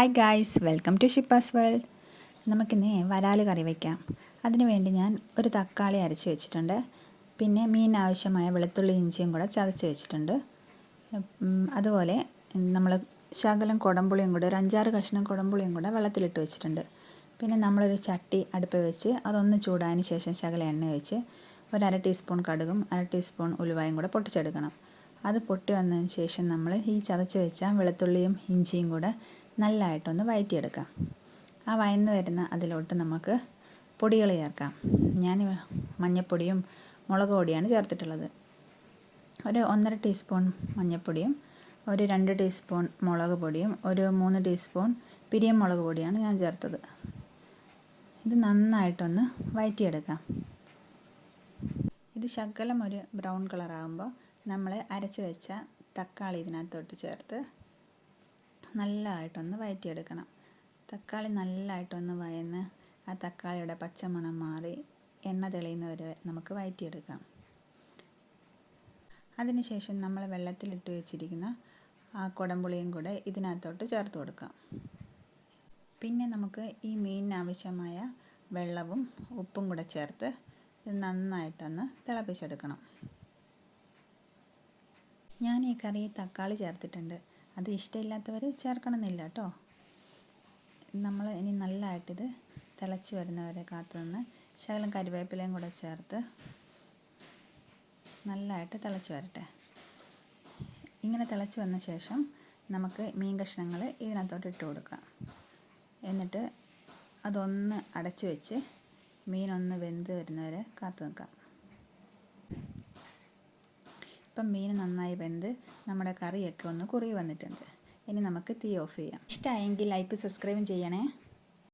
Hi guys welcome to ഷിപ്പാസ് world നമുക്കിന്ന് വരാൽ കറി വയ്ക്കാം അതിനു വേണ്ടി ഞാൻ ഒരു തക്കാളി അരച്ച് വെച്ചിട്ടുണ്ട്. പിന്നെ മീൻ ആവശ്യമായ വെളുത്തുള്ളി ഇഞ്ചിയും കൂടെ ചതച്ച് വെച്ചിട്ടുണ്ട്. അതുപോലെ നമ്മൾ ശകലം കുടംപുളിയും കൂടെ ഒരു അഞ്ചാറ് കഷ്ണം കുടംപുളിയും കൂടെ വെള്ളത്തിലിട്ട് വെച്ചിട്ടുണ്ട്. പിന്നെ നമ്മളൊരു ചട്ടി അടുപ്പ് വെച്ച് അതൊന്ന് ചൂടായതിന് ശേഷം ശകലം എണ്ണ ഒഴിച്ച് ഒരു അര ടീസ്പൂൺ കടുകും അര ടീസ്പൂൺ ഉലുവായും കൂടെ പൊട്ടിച്ചെടുക്കണം. അത് പൊട്ടി വന്നതിന് ശേഷം നമ്മൾ ഈ ചതച്ച് വെച്ച വെളുത്തുള്ളിയും ഇഞ്ചിയും കൂടെ നല്ലതായിട്ടൊന്ന് വഴറ്റിയെടുക്കാം ആ വയന്ന് വരുന്ന അതിലോട്ട് നമുക്ക് പൊടികൾ ചേർക്കാം. ഞാൻ മഞ്ഞൾപ്പൊടിയും മുളക് പൊടിയാണ് ചേർത്തിട്ടുള്ളത്. ഒരു ഒന്നര ടീസ്പൂൺ മഞ്ഞൾപ്പൊടിയും ഒരു രണ്ട് ടീസ്പൂൺ മുളക് പൊടിയും ഒരു മൂന്ന് ടീസ്പൂൺ പിരിയം മുളക് പൊടിയാണ് ഞാൻ ചേർത്തത്. ഇത് നന്നായിട്ടൊന്ന് വഴറ്റിയെടുക്കാം ഇത് ശകലം ഒരു ബ്രൗൺ കളറാകുമ്പോൾ നമ്മൾ അരച്ച് വെച്ച തക്കാളി ഇതിനകത്തോട്ട് ചേർത്ത് നല്ലതായിട്ടൊന്ന് വയറ്റിയെടുക്കണം. തക്കാളി നല്ലതായിട്ടൊന്ന് വയന്ന് ആ തക്കാളിയുടെ പച്ചമണം മാറി എണ്ണ തെളിയുന്നവരെ നമുക്ക് വയറ്റിയെടുക്കാം. അതിനുശേഷം നമ്മൾ വെള്ളത്തിലിട്ട് വെച്ചിരിക്കുന്ന ആ കുടംപുളിയും കൂടെ ഇതിനകത്തോട്ട് ചേർത്ത് കൊടുക്കാം. പിന്നെ നമുക്ക് ഈ മീനിന് ആവശ്യമായ വെള്ളവും ഉപ്പും കൂടെ ചേർത്ത് ഇത് നന്നായിട്ടൊന്ന് തിളപ്പിച്ചെടുക്കണം. ഞാൻ ഈ കറി തക്കാളി ചേർത്തിട്ടുണ്ട്. അത് ഇഷ്ടമില്ലാത്തവർ ചേർക്കണമെന്നില്ല കേട്ടോ. നമ്മൾ ഇനി നല്ലതായിട്ടിത് തിളച്ച് വരുന്നവരെ കാത്തു നിന്ന് ശകലം കരിവേപ്പിലയും കൂടെ ചേർത്ത് നല്ലതായിട്ട് തിളച്ച് വരട്ടെ. ഇങ്ങനെ തിളച്ച് വന്ന ശേഷം നമുക്ക് മീൻ കഷ്ണങ്ങൾ ഇതിനകത്തോട്ട് ഇട്ട് കൊടുക്കാം എന്നിട്ട് അതൊന്ന് അടച്ച് വെച്ച് മീനൊന്ന് വെന്ത് വരുന്നവരെ കാത്തു നിൽക്കാം. ഇപ്പം മീൻ നന്നായി വെന്ത് നമ്മുടെ കറിയൊക്കെ ഒന്ന് കുറുകി വന്നിട്ടുണ്ട്. ഇനി നമുക്ക് തീ ഓഫ് ചെയ്യാം. ഇഷ്ടമായെങ്കിൽ ലൈക്ക് സബ്സ്ക്രൈബും ചെയ്യണേ.